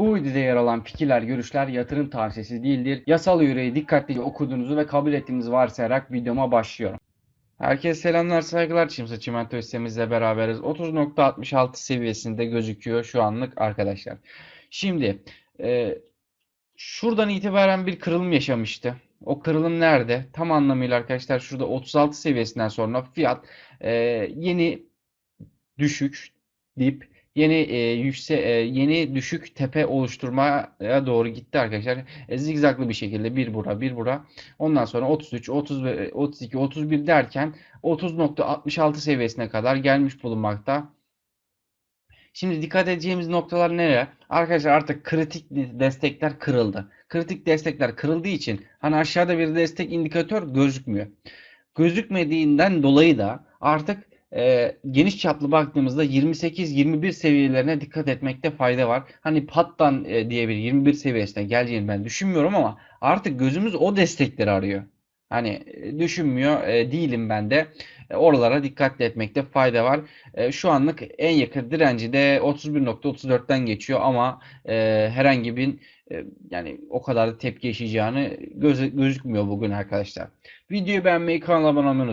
Bu videoda yer alan fikirler, görüşler yatırım tavsiyesi değildir. Yasal yüreği dikkatlice okuduğunuzu ve kabul ettiğinizi varsayarak videoma başlıyorum. Herkese selamlar, saygılar. Çimsa Çimento sistemimizle beraberiz. 30.66 seviyesinde gözüküyor şu anlık arkadaşlar. Şimdi e, şuradan itibaren bir kırılım yaşamıştı. O kırılım nerede? Tam anlamıyla arkadaşlar şurada 36 seviyesinden sonra fiyat e, yeni düşük dip yeni e, yükse e, yeni düşük tepe oluşturmaya doğru gitti arkadaşlar. E, zigzaglı bir şekilde bir bura bir bura. Ondan sonra 33, 30 ve 32, 31 derken 30.66 seviyesine kadar gelmiş bulunmakta. Şimdi dikkat edeceğimiz noktalar neler? Arkadaşlar artık kritik destekler kırıldı. Kritik destekler kırıldığı için hani aşağıda bir destek indikatör gözükmüyor. Gözükmediğinden dolayı da artık e, geniş çaplı baktığımızda 28-21 seviyelerine dikkat etmekte fayda var. Hani pattan e, diye bir 21 seviyesine geleceğini ben düşünmüyorum ama artık gözümüz o destekleri arıyor. Hani e, düşünmüyor e, değilim ben de. E, oralara dikkat etmekte fayda var. E, şu anlık en yakın direnci de 31.34'ten geçiyor ama e, herhangi bir e, yani o kadar da tepki yaşayacağını göz, gözükmüyor bugün arkadaşlar. Videoyu beğenmeyi, kanala abone olmayı.